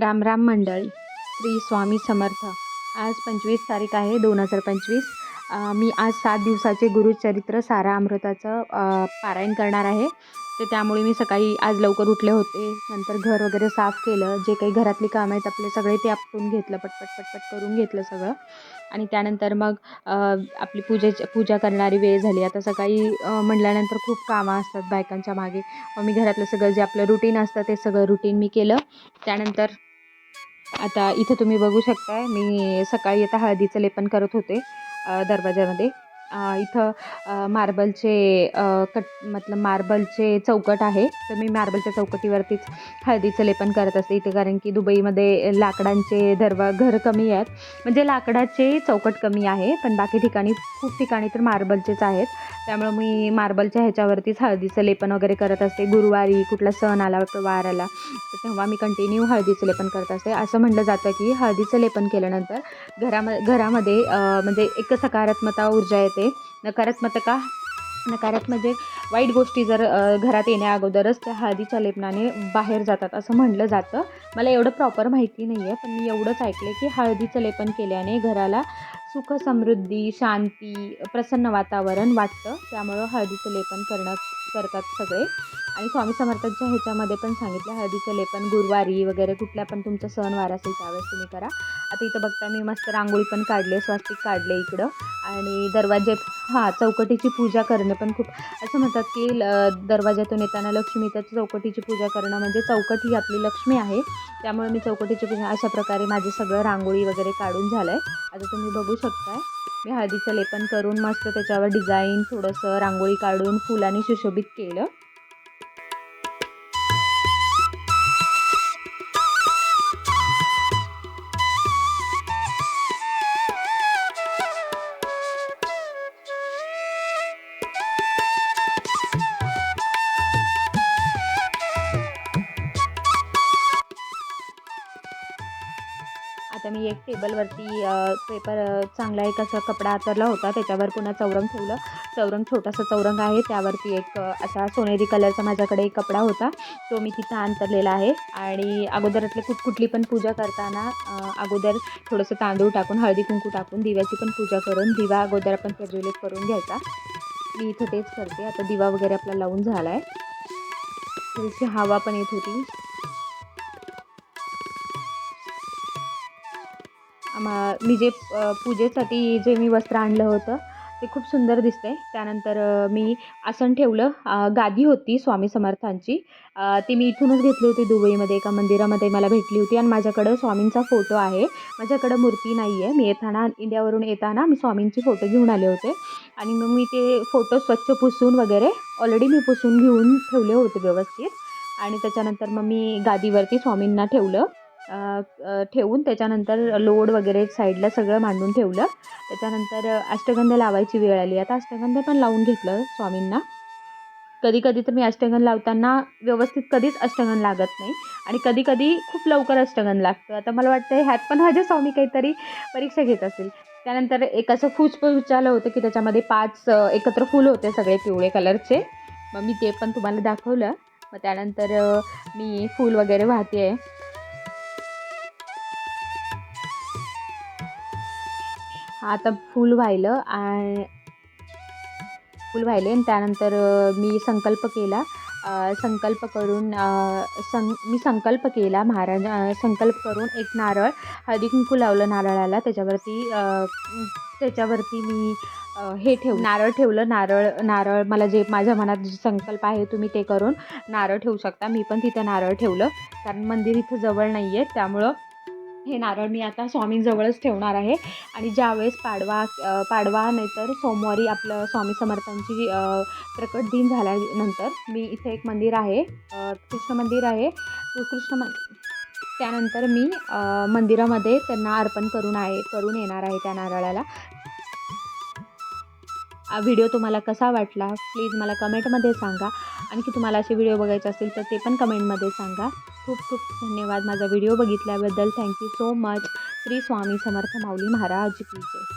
रामराम मंडळी श्री स्वामी समर्थ. आज पंचवीस तारीख आहे दोन हजार पंचवीस. मी आज सात दिवसाचे गुरुचरित्र सारा अमृताचं पारायण करणार आहे. तर त्यामुळे मी सकाळी आज लवकर उठले होते. नंतर घर वगैरे साफ केलं. जे काही घरातली कामं आहेत आपले सगळे ते आपटून घेतलं पटपट पटपट करून घेतलं सगळं. आणि त्यानंतर मग आपली पूजेची पूजा करणारी वेळ झाली. आता सकाळी म्हटल्यानंतर खूप कामं असतात बायकांच्या मागे. मग मी घरातलं सगळं जे आपलं रुटीन असतं ते सगळं रुटीन मी केलं. त्यानंतर आता इथं तुम्ही बघू शकताय मी सकाळी आता हळदीचं लेपन करत होते दरवाजामध्ये. इथं मार्बलचे कट मतलब मार्बलचे चौकट आहे. तर मी मार्बलच्या चौकटीवरतीच हळदीचं लेपन करत असते इथे कारण की दुबईमध्ये लाकडांचे दरवा घर कमी आहेत. म्हणजे लाकडाचे चौकट कमी आहे पण बाकी ठिकाणी खूप ठिकाणी तर मार्बलचेच आहेत. त्यामुळं मी मार्बलच्या ह्याच्यावरतीच हळदीचं लेपन वगैरे करत असते. गुरुवारी कुठला सण आला वार आला तर तेव्हा मी कंटिन्यू हळदीचं लेपन करत असते. असं म्हटलं जातं की हळदीचं लेपन केल्यानंतर घरामध्ये घरामध्ये म्हणजे एक सकारात्मकता ऊर्जा येते नकारात्मकता नकारात्मक म्हणजे वाईट गोष्टी जर घरात येण्या अगोदरच त्या हळदीच्या लेपनाने बाहेर जातात असं म्हटलं जातं. मला एवढं प्रॉपर माहिती नाही आहे पण मी एवढंच ऐकलं की हळदीचं लेपन केल्याने घराला सुख समृद्धी शांती प्रसन्न वातावरण वाटतं. त्यामुळं हळदीचं लेपन करणं करतात सगळे. आणि स्वामी समर्थांच्या ह्याच्यामध्ये पण सांगितलं हळदीचं लेपन गुरुवारी वगैरे कुठल्या पण तुमचा सणवार असेल त्यावेळेस तुम्ही करा. आता इथं बघता मी मस्त रांगोळी पण काढले स्वास्तिक काढले इकडं. आणि दरवाजे हां चौकटीची पूजा करणे पण खूप असं म्हणतात की ल दरवाजातून येताना लक्ष्मी चौकटीची पूजा करणं म्हणजे चौकट ही आपली लक्ष्मी आहे. त्यामुळे मी चौकटीची पूजा अशा प्रकारे माझे सगळं रांगोळी वगैरे काढून झालं आहे आता तुम्ही बघू शकताय. मी हळदीचं लेपन करून मस्त त्याच्यावर डिझाईन थोडंसं रांगोळी काढून फुलांनी सुशोभित केलं. मी एक टेबलवरती पेपर चांगला एक असा कपडा आतरला होता. त्याच्यावर पुन्हा चौरंग ठेवलं. चौरंग छोटासा चौरंग आहे. त्यावरती एक असा सोनेरी कलरचा माझ्याकडे एक कपडा होता. तो मी तिथं अंतरलेला आहे. आणि अगोदरातले कुठ कुठली पण पूजा करताना अगोदर थोडंसं तांदूळ टाकून हळदी कुंकू टाकून दिव्याची पण पूजा करून दिवा अगोदर आपण प्रज्वलित करून घ्यायचा. मी इथं तेच करते. आता दिवा वगैरे आपला लावून झाला आहे थोडीशी हवा पण येत होती. आम्हा मी जे पूजेसाठी जे मी वस्त्र आणलं होतं ते खूप सुंदर दिसते त्यानंतर मी आसन ठेवलं गादी होती स्वामी समर्थांची. ती मी इथूनच घेतली होती दुबईमध्ये एका मंदिरामध्ये मला भेटली होती आणि माझ्याकडं स्वामींचा फोटो आहे. माझ्याकडं मूर्ती नाही आहे मी येताना इंडियावरून येताना मी स्वामींचे फोटो घेऊन आले होते. आणि मग मी ते फोटो स्वच्छ पुसून वगैरे ऑलरेडी मी पुसून घेऊन ठेवले होते व्यवस्थित. आणि त्याच्यानंतर मग मी गादीवरती स्वामींना ठेवलं. ठेवून त्याच्यानंतर लोड वगैरे साईडला सगळं मांडून ठेवलं. त्याच्यानंतर अष्टगंध लावायची वेळ आली. आता अष्टगंध पण लावून घेतलं स्वामींना. कधी कधी तर मी अष्टगंध लावताना व्यवस्थित कधीच अष्टगंध लागत नाही. आणि कधी कधी खूप लवकर अष्टगंध लागतं. आता मला वाटतं ह्यात पण माझे स्वामी काहीतरी परीक्षा घेत असेल. त्यानंतर एक असं फूच पण विचारलं होतं की त्याच्यामध्ये पाच एकत्र फूल होते सगळे पिवळे कलरचे. मग मी ते पण तुम्हाला दाखवलं. मग त्यानंतर मी फूल वगैरे वाहते आहे आता फूल व्हायलं आणि फूल व्हायले आणि त्यानंतर मी संकल्प केला. संकल्प करून सं मी संकल्प केला महाराज संकल्प करून एक नारळ हळदी कुंकू लावलं नारळाला. त्याच्यावरती त्याच्यावरती मी हे ठेव नारळ ठेवलं. नारळ नारळ मला जे माझ्या मनात जे संकल्प आहे तुम्ही ते करून नारळ ठेवू शकता. मी पण तिथं नारळ ठेवलं. कारण मंदिर इथं जवळ नाही आहे त्यामुळं हे नारळ मी आता स्वामींजवळच ठेवणार आहे. आणि ज्यावेळेस पाडवा पाडवा नाहीतर सोमवारी आपलं स्वामी समर्थांची प्रकट दिन झाल्यानंतर मी इथे एक मंदिर आहे. कृष्ण मंदिर आहे. कृष्ण मंदिर त्यानंतर मी मंदिरामध्ये त्यांना अर्पण करून आहे करून येणार आहे त्या नारळाला. व्हिडिओ तुम्हाला कसा वाटला प्लीज मला कमेंटमध्ये सांगा. आणखी तुम्हाला असे व्हिडिओ बघायचे असतील तर ते पण कमेंटमध्ये सांगा. खूप खूप धन्यवाद माझा video बघितल्याबद्दल. Thank you so much Shri Swami Samarth Mauli Maharaj की जय.